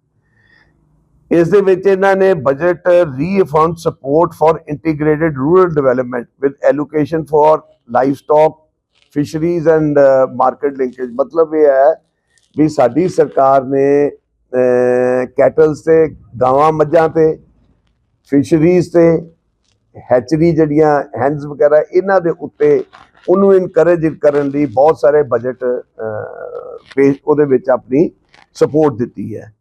ਇਸ ਦੇ ਵਿੱਚ ਇਹਨਾਂ ਨੇ budget refund support for integrated rural development with allocation for livestock fisheries and market linkage ਮਤਲਬ ਇਹ ਹੈ ਵੀ ਸਾਡੀ ਸਰਕਾਰ ਨੇ ਕੈਟਲਸ ਤੇ, ਗਾਵਾਂ ਮੱਝਾਂ ਤੇ ਫਿਸ਼ਰੀਜ਼ ਤੇ ਹੈਚਰੀ ਜਿਹੜੀਆਂ ਹੈਂਡਸ ਵਗੈਰਾ ਇਹਨਾਂ ਦੇ ਉੱਤੇ ਉਹਨੂੰ ਇਨਕਰੇਜ ਕਰਨ ਲਈ ਬਹੁਤ ਸਾਰੇ ਬਜਟ ਪੇਸ਼ ਉਹਦੇ ਵਿੱਚ ਆਪਣੀ ਸਪੋਰਟ ਦਿੱਤੀ ਹੈ।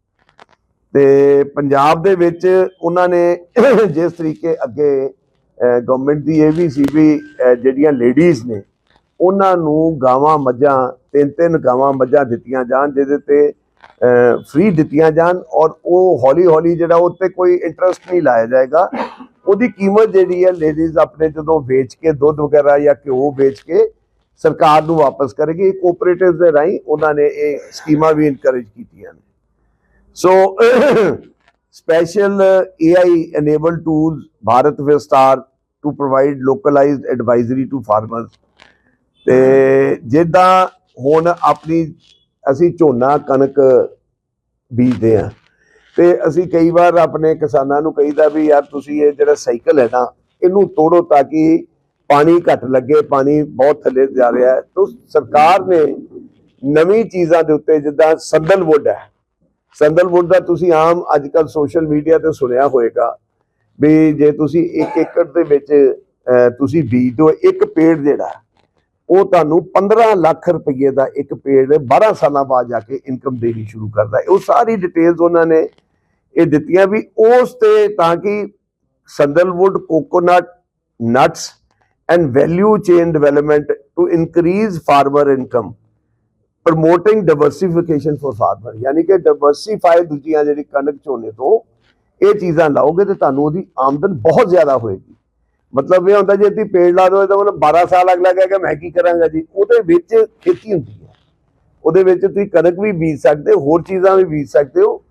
ਤੇ ਪੰਜਾਬ ਦੇ ਵਿੱਚ ਉਹਨਾਂ ਨੇ (coughs) ਜਿਸ ਤਰੀਕੇ ਅੱਗੇ ਗਵਰਨਮੈਂਟ ਦੀ ਇਹ ਵੀ ਸੀ ਵੀ ਜਿਹੜੀਆਂ ਲੇਡੀਜ਼ ਨੇ, ਉਹਨਾਂ ਨੂੰ ਗਾਵਾਂ ਮੱਝਾਂ, ਤਿੰਨ ਤਿੰਨ ਗਾਵਾਂ ਮੱਝਾਂ ਦਿੱਤੀਆਂ ਜਾਣ, ਜਿਹਦੇ ਤੇ ਫ੍ਰੀ ਦਿੱਤੀਆਂ ਜਾਣ ਔਰ ਉਹ ਹੌਲੀ ਹੌਲੀ ਜਿਹੜਾ ਉਹ ਤੇ ਕੋਈ ਇੰਟਰਸਟ ਨਹੀਂ ਲਾਇਆ ਜਾਏਗਾ। ਉਹਦੀ ਕੀਮਤ ਜਿਹੜੀ ਹੈ ਲੇਡੀਜ਼ ਆਪਣੇ ਜਦੋਂ ਵੇਚ ਕੇ ਦੁੱਧ ਵਗੈਰਾ ਜਾਂ ਘਿਓ ਵੇਚ ਕੇ ਸਰਕਾਰ ਨੂੰ ਵਾਪਸ ਕਰੇਗੀ ਕੋਆਪਰੇਟਿਵਸ ਦੇ ਰਾਹੀਂ ਉਹਨਾਂ ਨੇ ਇਹ ਸਕੀਮਾਂ ਵੀ ਇਨਕਰੇਜ ਕੀਤੀਆਂ ਸੋ (coughs) special uh, AI enabled tools, Bharat Vistar to provide localized advisory to farmers. ਤੇ ਜਿੱਦਾਂ ਹੁਣ ਆਪਣੀ ਅਸੀਂ ਝੋਨਾ ਕਣਕ ਬੀਜਦੇ ਆ। ਤੇ ਅਸੀਂ ਕਈ ਵਾਰ ਆਪਣੇ ਕਿਸਾਨਾਂ ਨੂੰ ਕਹੀਦਾ ਵੀ, ਯਾਰ ਤੁਸੀਂ ਇਹ ਜਿਹੜਾ ਸਾਈਕਲ ਹੈ ਨਾ, ਇਹਨੂੰ ਤੋੜੋ ਤਾਂ ਕਿ ਪਾਣੀ ਘੱਟ ਲੱਗੇ, ਪਾਣੀ ਬਹੁਤ ਥੱਲੇ ਜਾ ਰਿਹਾ ਹੈ। ਤਾਂ ਸਰਕਾਰ ਨੇ ਨਵੀਂ ਚੀਜ਼ਾਂ ਦੇ ਉੱਤੇ ਜਿੱਦਾਂ ਸੰਦਲਵੁੱਡ ਹੈ। ਸੰਦਲਵੁੱਡ ਦਾ ਤੁਸੀਂ ਆਮ ਅੱਜ ਕੱਲ ਸੋਸ਼ਲ ਮੀਡੀਆ ਤੇ ਸੁਣਿਆ ਹੋਵੇਗਾ ਵੀ ਜੇ ਤੁਸੀਂ 1 ਏਕੜ ਦੇ ਵਿੱਚ ਤੁਸੀਂ ਬੀਜ ਦਿਓ, ਇੱਕ ਪੇੜ ਜਿਹੜਾ, ਉਹ ਤੁਹਾਨੂੰ 15 ਲੱਖ ਰੁਪਏ ਦਾ ਇੱਕ ਪੇੜ 12 ਸਾਲਾਂ ਬਾਅਦ ਜਾ ਕੇ ਇਨਕਮ ਦੇਣੀ ਸ਼ੁਰੂ ਕਰਦਾ ਉਹ ਸਾਰੀ ਡਿਟੇਲਸ ਉਹਨਾਂ ਨੇ ਇਹ ਦਿੱਤੀਆਂ ਵੀ ਉਸ ਤੇ ਤਾਂ ਕਿ sandalwood coconut nuts and value chain development to increase farmer income promoting diversification for farmer ਯਾਨੀ ਕਿ ਡਾਈਵਰਸਿਫਾਈ ਦੂਜੀਆਂ ਜਿਹੜੀ ਕਣਕ ਝੋਨੇ ਤੋਂ, ਇਹ ਚੀਜ਼ਾਂ ਲਾਓਗੇ ਤੇ ਤੁਹਾਨੂੰ ਉਹਦੀ ਆਮਦਨ ਬਹੁਤ ਜ਼ਿਆਦਾ ਹੋਏਗੀ। ਮਤਲਬ ਇਹ ਹੁੰਦਾ ਜੇ ਤੁਸੀਂ ਪੇੜ ਲਾ ਦੋ ਤਾਂ ਮਤਲਬ 12 ਸਾਲ ਅਗਲਾ ਕਹੇਗਾ, ਮੈਂ ਕੀ ਕਰਾਂਗਾ ਜੀ? ਉਹਦੇ ਵਿੱਚ ਖੇਤੀ ਹੁੰਦੀ ਹੈ। ਉਹਦੇ ਵਿੱਚ ਤੁਸੀਂ ਕਣਕ ਵੀ ਬੀਜ ਸਕਦੇ ਹੋ, ਹੋਰ ਚੀਜ਼ਾਂ ਵੀ ਬੀਜ ਸਕਦੇ ਹੋ।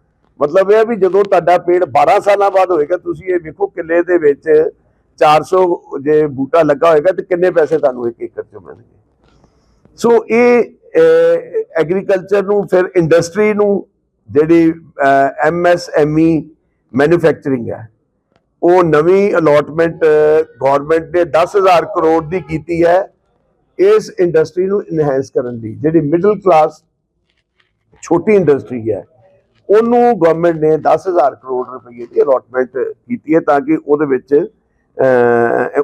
ਮਤਲਬ ਇਹ ਹੈ ਵੀ ਜਦੋਂ ਤੁਹਾਡਾ ਪੇੜ 12 ਸਾਲਾਂ ਬਾਅਦ ਹੋਏਗਾ, ਤੁਸੀਂ ਇਹ ਵੇਖੋ ਕਿੱਲੇ ਦੇ ਵਿੱਚ 400 ਜੇ ਬੂਟਾ ਲੱਗਾ ਹੋਏਗਾ ਤੇ ਕਿੰਨੇ ਪੈਸੇ ਤੁਹਾਨੂੰ ਇੱਕ ਏਕੜ ਚ ਮਿਲਣਗੇ। ਸੋ ਇਹ ਐਗਰੀਕਲਚਰ ਨੂੰ, ਫਿਰ ਇੰਡਸਟਰੀ ਨੂੰ, ਜਿਹੜੀ ਐਮਐਸਐਮਈ ਮੈਨੂਫੈਕਚਰਿੰਗ ਹੈ, ਉਹ ਨਵੀਂ ਅਲੋਟਮੈਂਟ ਗਵਰਨਮੈਂਟ ਨੇ 10000 ਕਰੋੜ ਦੀ ਕੀਤੀ ਹੈ, ਇਸ ਇੰਡਸਟਰੀ ਨੂੰ ਇਨਹੈਂਸ ਕਰਨ ਲਈ ਜਿਹੜੀ ਮਿਡਲ ਕਲਾਸ ਛੋਟੀ ਇੰਡਸਟਰੀ ਹੈ, ਉਹਨੂੰ ਗਵਰਨਮੈਂਟ ਨੇ 10000 ਕਰੋੜ ਰੁਪਏ ਦੀ ਅਲੋਟਮੈਂਟ ਕੀਤੀ ਹੈ, ਤਾਂ ਕਿ ਉਹਦੇ ਵਿੱਚ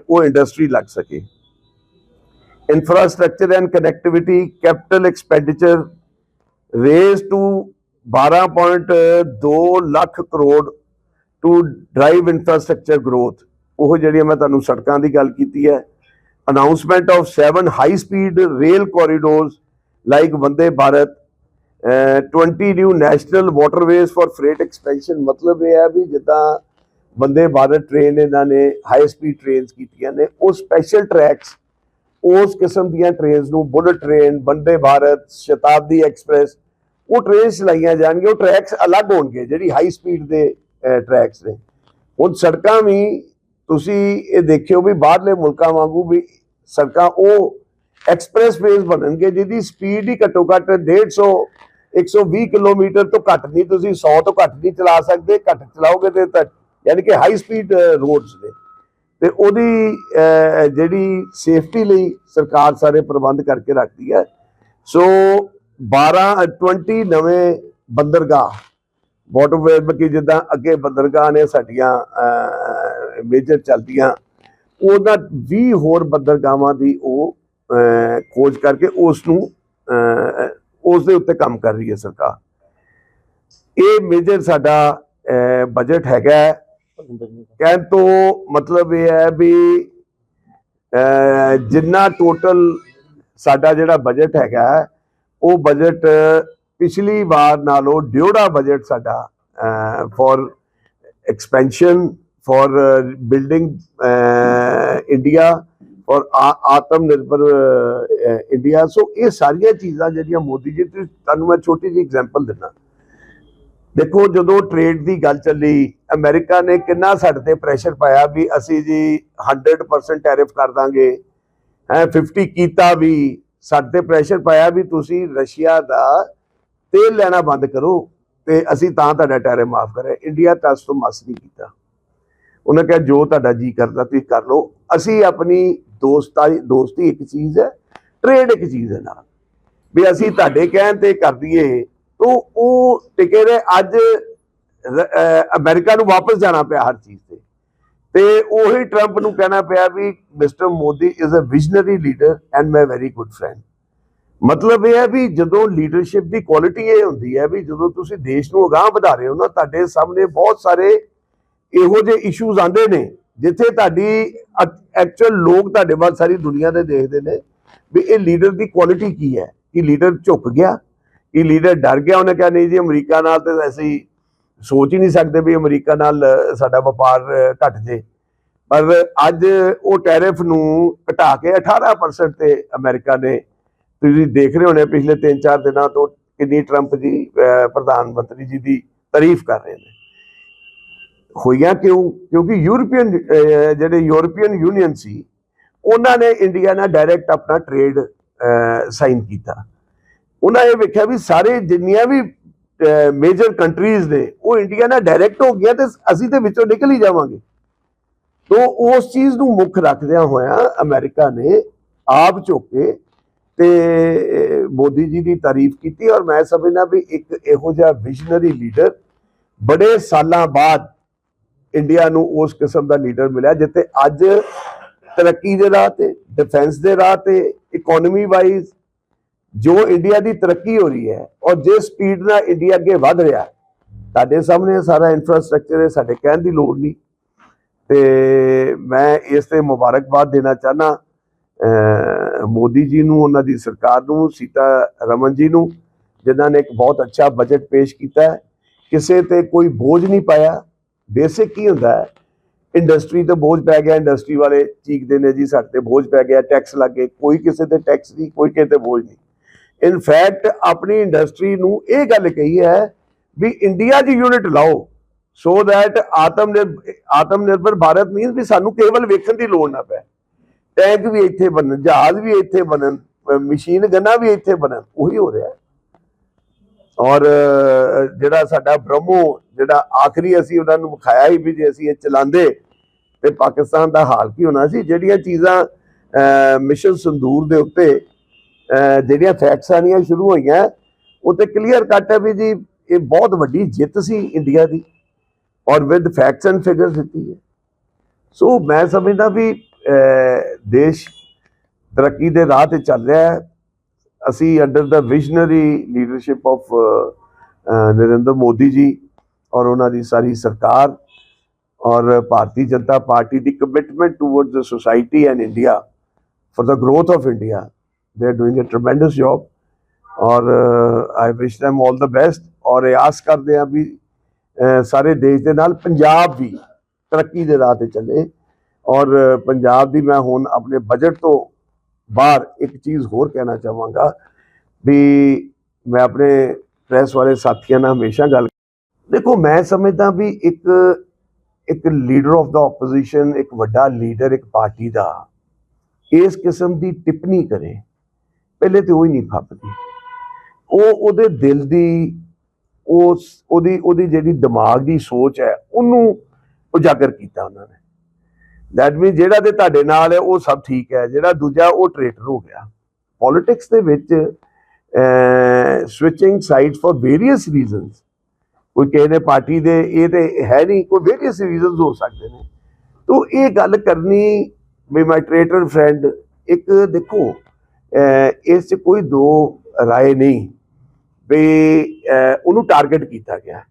ਉਹ ਇੰਡਸਟਰੀ ਲੱਗ ਸਕੇ। Infrastructure and connectivity capital expenditure raised to 12.2 lakh crore to drive infrastructure growth ਉਹ ਜਿਹੜੀਆਂ ਮੈਂ ਤੁਹਾਨੂੰ ਸੜਕਾਂ ਦੀ ਗੱਲ ਕੀਤੀ ਹੈ announcement of 7 high speed rail corridors like Vande Bharat 20 new national waterways for freight expansion ਮਤਲਬ ਇਹ ਹੈ ਵੀ ਜਿੱਦਾਂ ਵੰਦੇ ਭਾਰਤ ਟ੍ਰੇਨ ਇਹਨਾਂ ਨੇ ਹਾਈ ਸਪੀਡ ਟ੍ਰੇਨਸ ਕੀਤੀਆਂ ਨੇ ਉਹ ਸਪੈਸ਼ਲ ਟਰੈਕਸ ਉਸ ਕਿਸਮ ਦੀਆਂ ਟ੍ਰੇਨਸ ਨੂੰ bullet train Vande Bharat, Shatabdi express ਉਹ ਟ੍ਰੇਨਸ ਚਲਾਈਆਂ ਜਾਣਗੀਆਂ, ਉਹ ਟਰੈਕਸ ਅਲੱਗ ਹੋਣਗੇ, ਜਿਹੜੀ ਹਾਈ ਸਪੀਡ ਦੇ ਟਰੈਕਸ ਨੇ। ਹੁਣ ਸੜਕਾਂ ਵੀ ਤੁਸੀਂ ਇਹ ਦੇਖਿਓ ਵੀ ਬਾਹਰਲੇ ਮੁਲਕਾਂ ਵਾਂਗੂ ਵੀ ਸੜਕਾਂ ਉਹ ਐਕਸਪ੍ਰੈਸ ਵੇਜ਼ ਬਣਨਗੇ, ਜਿਹਦੀ ਸਪੀਡ ਹੀ ਘੱਟੋ ਘੱਟ 150 120 ਕਿਲੋਮੀਟਰ ਤੋਂ ਘੱਟ ਨਹੀਂ, ਤੁਸੀਂ 100 ਤੋਂ ਘੱਟ ਨਹੀਂ ਚਲਾ ਸਕਦੇ, ਘੱਟ ਚਲਾਓਗੇ ਤੇ ਯਾਨੀ ਕਿ ਹਾਈ ਸਪੀਡ ਰੋਡਸ ਨੇ। ਤੇ ਉਹਦੀ ਜਿਹੜੀ ਸੇਫਟੀ ਲਈ ਸਰਕਾਰ ਸਾਰੇ ਪ੍ਰਬੰਧ ਕਰਕੇ ਰੱਖਦੀ ਹੈ। ਸੋ 12 20 ਨਵੇਂ ਬੰਦਰਗਾਹ ਵਾਟਰਵੇ ਬਕੀ ਜਿੱਦਾਂ ਅੱਗੇ ਬੰਦਰਗਾਹ ਨੇ ਸਾਡੀਆਂ ਮੇਜਰ ਚੱਲਦੀਆਂ ਉਹਨਾਂ 20 ਹੋਰ ਬੰਦਰਗਾਹਾਂ ਦੀ ਉਹ ਖੋਜ ਕਰਕੇ ਉਸ ਨੂੰ ਉਸ ਦੇ ਉੱਤੇ ਕੰਮ ਕਰ ਰਹੀ ਹੈ ਸਰਕਾਰ। ਇਹ ਮੇਜਰ ਸਾਡਾ ਬਜਟ ਹੈਗਾ ਕਹਿਣ ਤੋਂ ਮਤਲਬ ਇਹ ਹੈ ਵੀ ਜਿੰਨਾ ਟੋਟਲ ਸਾਡਾ ਜਿਹੜਾ ਬਜਟ ਹੈਗਾ, ਉਹ ਬਜਟ ਪਿਛਲੀ ਵਾਰ ਨਾਲੋਂ ਡਿਊੜਾ ਬਜਟ ਸਾਡਾ for expansion for building India ਔਰ ਆਤਮ ਨਿਰਭਰ ਇੰਡੀਆ ਸੋ ਇਹ ਸਾਰੀਆਂ ਚੀਜ਼ਾਂ ਜਿਹੜੀਆਂ ਮੋਦੀ ਜੀ ਤੁਹਾਨੂੰ ਮੈਂ ਛੋਟੀ ਜਿਹੀ ਐਗਜ਼ਾਮਪਲ ਦਿੰਦਾ। ਦੇਖੋ, ਜਦੋਂ ਟ੍ਰੇਡ ਦੀ ਗੱਲ ਚੱਲੀ ਅਮਰੀਕਾ ਨੇ ਕਿੰਨਾ ਸਾਡੇ ਤੇ ਪ੍ਰੈਸ਼ਰ ਪਾਇਆ ਵੀ ਅਸੀਂ ਜੀ 100% ਟੈਰਿਫ ਕਰ ਦਾਂਗੇ। ਹੈ 50 ਕੀਤਾ ਵੀ, ਸਾਡੇ ਤੇ ਪ੍ਰੈਸ਼ਰ ਪਾਇਆ ਵੀ ਤੁਸੀਂ ਰਸ਼ੀਆ ਦਾ ਤੇਲ ਲੈਣਾ ਬੰਦ ਕਰੋ ਤੇ ਅਸੀਂ ਤਾਂ ਤੁਹਾਡਾ ਟੈਰਿਫ ਮਾਫ ਕਰੇ ਇੰਡੀਆ ਟਸ ਤੋਂ ਮਸ ਨਹੀਂ ਕੀਤਾ। ਉਹਨੇ ਕਿਹਾ, ਜੋ ਤੁਹਾਡਾ ਜੀ ਕਰਦਾ ਤੁਸੀਂ ਕਰ ਲਓ। ਅਸੀਂ ਆਪਣੀ ਦੋਸਤਾਈ ਦੋਸਤੀ ਇੱਕ ਚੀਜ਼ ਹੈ ਟ੍ਰੇਡ ਇੱਕ ਚੀਜ਼ ਹੈ ਨਾਲ। ਵੀ ਅਸੀਂ ਤੁਹਾਡੇ ਕਹਿਣ ਤੇ ਕਰ ਦਈਏ, ਤੋ ਉਹ ਟਿਕੇ ਰਹੇ। ਅੱਜ ਅਮਰੀਕਾ ਨੂੰ ਵਾਪਸ ਜਾਣਾ ਪਿਆ ਹਰ ਚੀਜ਼ ਤੇ। ਤੇ ਉਹੀ ਟਰੰਪ ਨੂੰ ਕਹਿਣਾ ਪਿਆ ਵੀ mister Modi is a visionary leader and my very good friend ਮਤਲਬ ਇਹ ਹੈ ਵੀ ਜਦੋਂ ਲੀਡਰਸ਼ਿਪ ਦੀ ਕੁਆਲਿਟੀ ਇਹ ਹੁੰਦੀ ਹੈ ਵੀ ਜਦੋਂ ਤੁਸੀਂ ਦੇਸ਼ ਨੂੰ ਅਗਾਹ ਵਧਾ ਰਹੇ ਹੋ ਨਾ, ਤੁਹਾਡੇ ਸਾਹਮਣੇ ਬਹੁਤ ਸਾਰੇ ਇਹੋ ਜਿਹੇ ਇਸ਼ੂਜ਼ ਆਉਂਦੇ ਨੇ, ਜਿੱਥੇ ਤੁਹਾਡੀ ਐਕਚੁਅਲ ਲੋਕ ਤੁਹਾਡੇ ਵੱਲ ਸਾਰੀ ਦੁਨੀਆ ਦੇ ਦੇਖਦੇ ਨੇ ਵੀ ਇਹ ਲੀਡਰ ਦੀ ਕੁਆਲਿਟੀ ਕੀ ਹੈ। ਕਿ ਲੀਡਰ ਝੁਕ ਗਿਆ ਕਿ ਲੀਡਰ ਡਰ ਗਿਆ, ਉਹਨੇ ਕਿਹਾ, ਨਹੀਂ ਜੀ, ਅਮਰੀਕਾ ਨਾਲ ਤੇ ਅਸੀਂ ਸੋਚ ਹੀ ਨਹੀਂ ਸਕਦੇ ਵੀ ਅਮਰੀਕਾ ਨਾਲ ਸਾਡਾ ਵਪਾਰ ਅ, ਘਟ ਜੇ। ਪਰ ਅੱਜ ਉਹ ਟੈਰਿਫ ਨੂੰ ਘਟਾ ਕੇ 18% ਤੇ ਅਮਰੀਕਾ ਨੇ। ਤੁਸੀਂ ਦੇਖ ਰਹੇ ਹੋਣੇ ਪਿਛਲੇ 3-4 ਦਿਨਾਂ ਤੋਂ ਕਿੰਨੀ ਟਰੰਪ ਜੀ ਪ੍ਰਧਾਨ ਮੰਤਰੀ ਜੀ ਦੀ ਤਾਰੀਫ ਕਰ ਰਹੇ ਨੇ। ਹੋਈਆਂ ਕਿਉਂ? ਕਿਉਂਕਿ ਯੂਰਪੀਅਨ ਜਿਹੜੇ ਯੂਰਪੀਅਨ ਯੂਨੀਅਨ ਸੀ ਉਹਨਾਂ ਨੇ ਇੰਡੀਆ ਨਾਲ ਡਾਇਰੈਕਟ ਆਪਣਾ ਟ੍ਰੇਡ ਸਾਈਨ ਕੀਤਾ। ਉਹਨਾਂ ਇਹ ਵੇਖਿਆ ਵੀ ਸਾਰੇ ਜਿੰਨੀਆਂ ਵੀ ਮੇਜਰ ਕੰਟਰੀਜ਼ ਨੇ, ਉਹ ਇੰਡੀਆ ਨਾਲ ਡਾਇਰੈਕਟ ਹੋ ਗਿਆ ਤੇ ਅਸੀਂ ਤੇ ਵਿੱਚੋਂ ਨਿਕਲ ਹੀ ਜਾਵਾਂਗੇ। ਤੋਂ ਉਸ ਚੀਜ਼ ਨੂੰ ਮੁੱਖ ਰੱਖਦਿਆਂ ਹੋਇਆ ਅਮਰੀਕਾ ਨੇ ਆਪ ਝੁੱਕ ਕੇ ਤੇ ਮੋਦੀ ਜੀ ਦੀ ਤਾਰੀਫ ਕੀਤੀ ਔਰ ਮੈਂ ਸਮਝਦਾ ਵੀ ਇੱਕ ਇਹੋ ਜਿਹਾ ਵਿਜ਼ਨਰੀ ਲੀਡਰ ਬੜੇ ਸਾਲਾਂ ਬਾਅਦ ਇੰਡੀਆ ਨੂੰ ਉਸ ਕਿਸਮ ਦਾ ਲੀਡਰ ਮਿਲਿਆ, ਜਿੱਥੇ ਅੱਜ ਤਰੱਕੀ ਦੇ ਰਾਹ ਤੇ ਡਿਫੈਂਸ ਦੇ ਰਾਹ ਤੇ ਇਕਨੋਮੀ ਵਾਈਜ਼ ਜੋ ਇੰਡੀਆ ਦੀ ਤਰੱਕੀ ਹੋ ਰਹੀ ਹੈ ਔਰ ਜਿਸ ਸਪੀਡ ਨਾਲ ਇੰਡੀਆ ਅੱਗੇ ਵਧ ਰਿਹਾ ਹੈ, ਤੁਹਾਡੇ ਸਾਹਮਣੇ ਸਾਰਾ ਇਨਫਰਾਸਟ੍ਰਕਚਰ ਹੈ ਸਾਡੇ ਕਹਿਣ ਦੀ ਲੋੜ ਨਹੀਂ। ਤੇ ਮੈਂ ਇਸ ਤੇ ਮੁਬਾਰਕਬਾਦ ਦੇਣਾ ਚਾਹਨਾ ਮੋਦੀ ਜੀ ਨੂੰ ਉਹਨਾਂ ਦੀ ਸਰਕਾਰ ਨੂੰ ਸੀਤਾ ਰਮਨ ਜੀ ਨੂੰ ਜਿਨ੍ਹਾਂ ਨੇ ਇੱਕ ਬਹੁਤ ਅੱਛਾ ਬਜਟ ਪੇਸ਼ ਕੀਤਾ ਕਿਸੇ ਤੇ ਕੋਈ ਬੋਝ ਨਹੀਂ ਪਾਇਆ। ਬੇਸਿਕ ਕੀ ਹੁੰਦਾ ਹੈ? ਇੰਡਸਟਰੀ ਤੇ ਬੋਝ ਪੈ ਗਿਆ ਇੰਡਸਟਰੀ ਵਾਲੇ ਚੀਕਦੇ ਨੇ ਜੀ ਸਾਡੇ ਤੇ ਬੋਝ ਪੈ ਗਿਆ ਟੈਕਸ ਲੱਗੇ ਕੋਈ ਕਿਸੇ ਤੇ ਟੈਕਸ ਨਹੀਂ ਕੋਈ ਕਿਸੇ ਤੇ ਬੋਝ ਨਹੀਂ। ਇਨਫੈਕਟ ਆਪਣੀ ਇੰਡਸਟਰੀ ਨੂੰ ਇਹ ਗੱਲ ਕਹੀ ਹੈ ਵੀ ਇੰਡੀਆ 'ਚ ਯੂਨਿਟ ਲਾਓ ਸੋ ਦੈਟ ਆਤਮ ਆਤਮ ਨਿਰਭਰ ਭਾਰਤ ਮੀਨਸ ਵੀ ਸਾਨੂੰ ਕੇਵਲ ਵੇਖਣ ਦੀ ਲੋੜ ਨਾ ਪਏ ਟੈਂਕ ਵੀ ਇੱਥੇ ਬਣਨ ਜਹਾਜ਼ ਵੀ ਇੱਥੇ ਬਣਨ ਮਸ਼ੀਨ ਗੰਨਾ ਵੀ ਇੱਥੇ ਬਣਨ ਉਹੀ ਹੋ ਰਿਹਾ ਔਰ ਜਿਹੜਾ ਸਾਡਾ ਬ੍ਰਹਮੋ ਜਿਹੜਾ ਆਖਰੀ ਅਸੀਂ ਉਹਨਾਂ ਨੂੰ ਵਿਖਾਇਆ ਹੀ ਵੀ ਜੇ ਅਸੀਂ ਇਹ ਚਲਾਉਂਦੇ ਤੇ ਪਾਕਿਸਤਾਨ ਦਾ ਹਾਲ ਕੀ ਹੋਣਾ ਸੀ? ਜਿਹੜੀਆਂ ਚੀਜ਼ਾਂ ਅਹ, ਮਿਸ਼ਨ ਸੰਦੂਰ ਦੇ ਉੱਤੇ ਜਿਹੜੀਆਂ ਫੈਕਟਸ ਆਣੀਆਂ ਸ਼ੁਰੂ ਹੋਈਆਂ, ਉਹ ਤੇ ਕਲੀਅਰ ਕੱਟ ਹੈ ਵੀ ਜੀ, ਇਹ ਬਹੁਤ ਵੱਡੀ ਜਿੱਤ ਸੀ ਇੰਡੀਆ ਦੀ ਔਰ ਵਿਦ ਫੈਕਟਸ ਐਂਡ ਫਿਗਰਸ ਦਿੱਤੀ ਹੈ। ਸੋ ਮੈਂ ਸਮਝਦਾ ਵੀ ਦੇਸ਼ ਤਰੱਕੀ ਦੇ ਰਾਹ ਤੇ ਚੱਲ ਰਿਹਾ ਹੈ। ਅਸੀਂ under the visionary leadership of Narendra Modi ji ਔਰ ਉਹਨਾਂ ਦੀ ਸਾਰੀ ਸਰਕਾਰ ਔਰ Bharatiya Janata party the commitment towards the society and India for the growth of India they are doing a tremendous job. ਔਰ ਆਈ ਵਿਸ਼ them all the best. ਔਰ ਇਹ ਆਸ ਕਰਦੇ ਆ ਵੀ ਸਾਰੇ ਦੇਸ਼ ਦੇ ਨਾਲ ਪੰਜਾਬ ਵੀ ਤਰੱਕੀ ਦੇ ਰਾਹ ਤੇ ਚੱਲੇ ਔਰ ਪੰਜਾਬ ਦੀ ਮੈਂ ਹੁਣ ਆਪਣੇ ਬਜਟ ਤੋਂ ਬਾਹਰ ਇੱਕ ਚੀਜ਼ ਹੋਰ ਕਹਿਣਾ ਚਾਹਾਂਗਾ ਵੀ ਮੈਂ ਆਪਣੇ ਪ੍ਰੈਸ ਵਾਲੇ ਸਾਥੀਆਂ ਨਾਲ ਹਮੇਸ਼ਾ ਗੱਲ ਦੇਖੋ ਮੈਂ ਸਮਝਦਾ ਵੀ ਇੱਕ ਇੱਕ ਲੀਡਰ ਆਫ ਦਾ ਆਪੋਜੀਸ਼ਨ ਇੱਕ ਵੱਡਾ ਲੀਡਰ ਇੱਕ ਪਾਰਟੀ ਦਾ ਇਸ ਕਿਸਮ ਦੀ ਟਿੱਪਣੀ ਕਰੇ ਪਹਿਲੇ ਤੇ ਉਹ ਹੀ ਨਹੀਂ ਫੱਬਦੀ ਉਹ ਉਹਦੇ ਦਿਲ ਦੀ ਉਸ ਉਹਦੀ ਉਹਦੀ ਜਿਹੜੀ ਦਿਮਾਗ ਦੀ ਸੋਚ ਹੈ, ਉਹਨੂੰ ਉਜਾਗਰ ਕੀਤਾ ਉਹਨਾਂ ਨੇ। ਦੈਟ ਮੀਨ ਜਿਹੜਾ ਤੇ ਤੁਹਾਡੇ ਨਾਲ ਹੈ, ਉਹ ਸਭ ਠੀਕ ਹੈ। ਜਿਹੜਾ ਦੂਜਾ, ਉਹ ਟ੍ਰੇਟਰ ਹੋ ਗਿਆ। ਪੋਲਿਟਿਕਸ ਦੇ ਵਿੱਚ switching side for various reasons ਕੋਈ ਕਿਸੇ ਨੇ ਪਾਰਟੀ ਦੇ, ਇਹ ਤੇ ਹੈ ਨਹੀਂ, ਕੋਈ ਵੇਰੀਅਸ ਰੀਜ਼ਨਸ ਹੋ ਸਕਦੇ ਨੇ। ਤੋ ਇਹ ਗੱਲ ਕਰਨੀ, ਵੀ ਮਾਈ ਟ੍ਰੇਟਰ ਫਰੈਂਡ ਇੱਕ ਦੇਖੋ ਇਸ 'ਚ ਕੋਈ ਦੋ ਰਾਏ ਨਹੀਂ ਵੀ ਉਹਨੂੰ ਟਾਰਗੇਟ ਕੀਤਾ ਗਿਆ।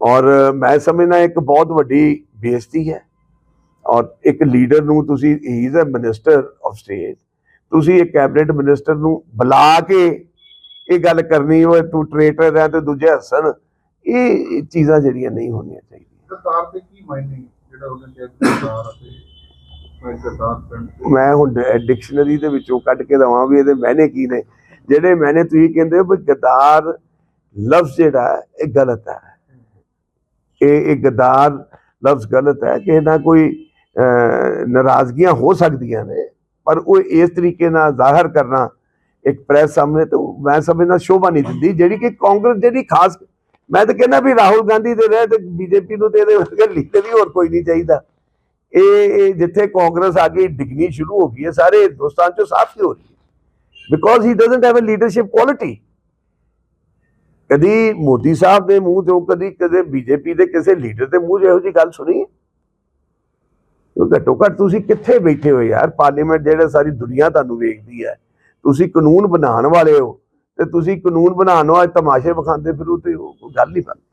ਔਰ ਮੈਂ ਸਮਝਦਾ ਇੱਕ ਬਹੁਤ ਵੱਡੀ ਬੇਇੱਜ਼ਤੀ ਹੈ। ਔਰ ਇੱਕ ਲੀਡਰ ਨੂੰ ਤੁਸੀਂ he is a minister of state ਤੁਸੀਂ ਇੱਕ ਕੈਬਨਿਟ ਮਿਨਿਸਟਰ ਨੂੰ ਬੁਲਾ ਕੇ ਇਹ ਗੱਲ ਕਰਨੀ ਹੋਏ, ਤੂੰ ਟ੍ਰੇਟਰ ਹੈ ਤੇ ਦੂਜੇ ਹੱਸਣ, ਇਹ ਚੀਜ਼ਾਂ ਜਿਹੜੀਆਂ ਨਹੀਂ ਹੋਣੀਆਂ ਚਾਹੀਦੀਆਂ। ਸਰਦਾਰ ਦੇ ਕੀ ਮਾਇਨੇ ਜਿਹੜਾ ਉਹਨੇ ਕਿਹਾ ਕਿ ਸਰਦਾਰ ਮੈਂ ਹੁਣ ਡਿਕਸ਼ਨਰੀ ਦੇ ਵਿੱਚੋਂ ਕੱਢ ਕੇ ਦਵਾਂ ਵੀ ਇਹਦੇ ਮਾਇਨੇ ਕੀ ਨੇ। ਜਿਹੜੇ ਮਾਇਨੇ ਤੁਸੀਂ ਕਹਿੰਦੇ ਹੋ ਵੀ ਗਦਾਰ ਲਫ਼ਜ਼ ਜਿਹੜਾ ਇਹ ਗਲਤ ਹੈ। ਇਹ ਇਹ ਗਦਾਰ ਲਫ਼ਜ਼ ਗਲਤ ਹੈ ਕਿ ਨਾ ਕੋਈ ਅਹ, ਨਾਰਾਜ਼ਗੀਆਂ ਹੋ ਸਕਦੀਆਂ ਨੇ ਪਰ ਉਹ ਇਸ ਤਰੀਕੇ ਨਾਲ ਜ਼ਾਹਰ ਕਰਨਾ ਇੱਕ ਪ੍ਰੈਸ ਸਾਹਮਣੇ ਤੇ ਉਹ ਮੈਂ ਸਮਝਦਾ ਸ਼ੋਭਾ ਨਹੀਂ ਦਿੰਦੀ। ਜਿਹੜੀ ਕਿ ਕਾਂਗਰਸ ਜਿਹੜੀ ਖਾਸ ਮੈਂ ਤਾਂ ਕਹਿੰਦਾ ਵੀ ਰਾਹੁਲ ਗਾਂਧੀ ਦੇ ਰਹਿ ਤੇ ਬੀਜੇਪੀ ਨੂੰ ਤੇ ਇਹਦੇ ਵਰਗੇ ਲੀਡਰ ਹੀ ਹੋਰ ਕੋਈ ਨਹੀਂ ਚਾਹੀਦਾ। ਇਹ ਇਹ ਜਿੱਥੇ ਕਾਂਗਰਸ ਆ ਗਈ ਡਿਗਣੀ ਸ਼ੁਰੂ ਹੋ ਗਈ ਹੈ, ਸਾਰੇ ਹਿੰਦੁਸਤਾਨ ਚੋਂ ਸਾਫ਼ ਹੀ ਹੋ ਰਹੀ ਹੈ। Because he doesn't have a leadership quality ਕਦੀ ਮੋਦੀ ਸਾਹਿਬ ਦੇ ਮੂੰਹ ਤੋਂ ਕਦੀ ਕਦੇ ਬੀਜੇਪੀ ਦੇ ਕਿਸੇ ਲੀਡਰ ਦੇ ਮੂੰਹ 'ਚ ਇਹੋ ਜੀ ਗੱਲ ਸੁਣੀ ਹੈ? ਘੱਟੋ ਘੱਟ ਤੁਸੀਂ ਕਿੱਥੇ ਬੈਠੇ ਹੋ ਯਾਰ? ਪਾਰਲੀਮੈਂਟ ਜਿਹੜਾ ਸਾਰੀ ਦੁਨੀਆ ਤੁਹਾਨੂੰ ਵੇਖਦੀ ਹੈ। ਤੁਸੀਂ ਕਾਨੂੰਨ ਬਣਾਉਣ ਵਾਲੇ ਹੋ, ਤੇ ਤੁਸੀਂ ਕਾਨੂੰਨ ਬਣਾਉਣ ਵਾਲੇ ਤਮਾਸ਼ੇ ਵਿਖਾਉਂਦੇ ਫਿਰੋ ਤੇ ਉਹ ਕੋਈ ਗੱਲ ਨਹੀਂ ਬਣਦੀ।